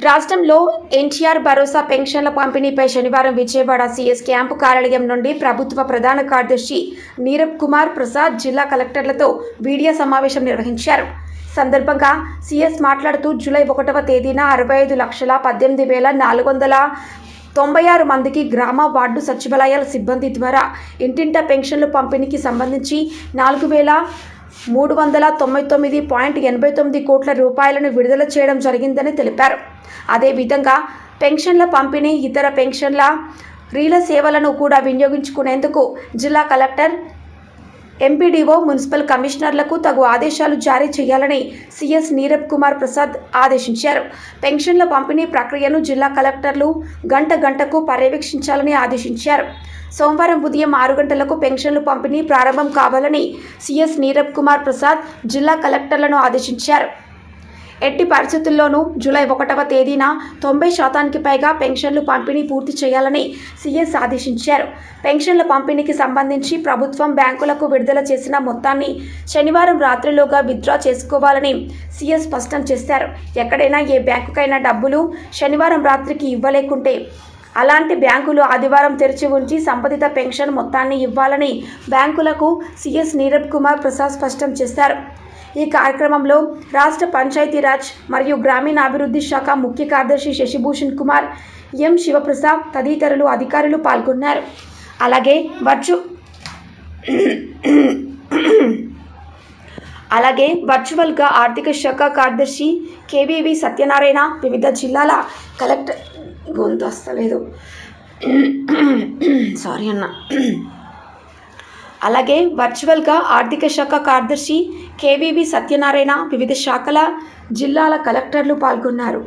రాష్ట్రంలో ఎన్టీఆర్ భరోసా పెన్షన్ల పంపిణీపై శనివారం విజయవాడ సీఎస్ క్యాంపు కార్యాలయం నుండి ప్రభుత్వ ప్రధాన కార్యదర్శి నీరబ్ కుమార్ ప్రసాద్ జిల్లా కలెక్టర్లతో వీడియో సమావేశం నిర్వహించారు. సందర్భంగా సీఎస్ మాట్లాడుతూ జూలై ఒకటవ తేదీన అరవై ఐదు లక్షల పద్దెనిమిది వేల నాలుగు వందల తొంభై ఆరు మందికి గ్రామ వార్డు సచివాలయాల సిబ్బంది ద్వారా ఇంటింట పెన్షన్లు పంపిణీకి సంబంధించి నాలుగు వేల మూడు వందల తొంభై తొమ్మిది పాయింట్ ఎనభై తొమ్మిది కోట్ల రూపాయలను విడుదల చేయడం జరిగిందని తెలిపారు. అదేవిధంగా పెన్షన్ల పంపిణీ ఇతర పెన్షన్ల రీల సేవలను కూడా వినియోగించుకునేందుకు జిల్లా కలెక్టర్ ఎంపీడీఓ మున్సిపల్ కమిషనర్లకు తగు ఆదేశాలు జారీ చేయాలని సీఎస్ నీరబ్ కుమార్ ప్రసాద్ ఆదేశించారు. పెన్షన్ల పంపిణీ ప్రక్రియను జిల్లా కలెక్టర్లు గంట గంటకు పర్యవేక్షించాలని ఆదేశించారు. సోమవారం ఉదయం ఆరు గంటలకు పెన్షన్లు పంపిణీ ప్రారంభం కావాలని సీఎస్ నీరబ్ కుమార్ ప్రసాద్ జిల్లా కలెక్టర్లను ఆదేశించారు. ఎట్టి పరిస్థితుల్లోనూ జూలై ఒకటవ తేదీన తొంభై శాతానికి పైగా పెన్షన్లు పంపిణీ పూర్తి చేయాలని సీఎస్ ఆదేశించారు. పెన్షన్ల పంపిణీకి సంబంధించి ప్రభుత్వం బ్యాంకులకు విడుదల చేసిన మొత్తాన్ని శనివారం రాత్రిలోగా విత్డ్రా చేసుకోవాలని సీఎస్ స్పష్టం చేశారు. ఎక్కడైనా ఏ బ్యాంకుకైనా డబ్బులు శనివారం రాత్రికి ఇవ్వలేకుంటే అలాంటి బ్యాంకులు ఆదివారం తెరిచి ఉంచి సంబంధిత పెన్షన్ మొత్తాన్ని ఇవ్వాలని బ్యాంకులకు సీఎస్ నీరబ్ కుమార్ ప్రసాద్ స్పష్టం చేశారు. ఈ కార్యక్రమంలో రాష్ట్ర పంచాయతీరాజ్ మరియు గ్రామీణాభివృద్ధి శాఖ ముఖ్య కార్యదర్శి శశిభూషణ్ కుమార్ ఎం శివప్రసాద్ తదితరులు అధికారులు పాల్గొన్నారు. అలాగే వర్చు అలాగే వర్చువల్గా ఆర్థిక శాఖ కార్యదర్శి కేవీవి సత్యనారాయణ వివిధ జిల్లాల కలెక్టర్ గొంతు వస్తలేదు సారీ అన్న. అలాగే వర్చువల్గా ఆర్థిక శాఖ కార్యదర్శి కేవీవి సత్యనారాయణ వివిధ శాఖల జిల్లాల కలెక్టర్లు పాల్గొన్నారు.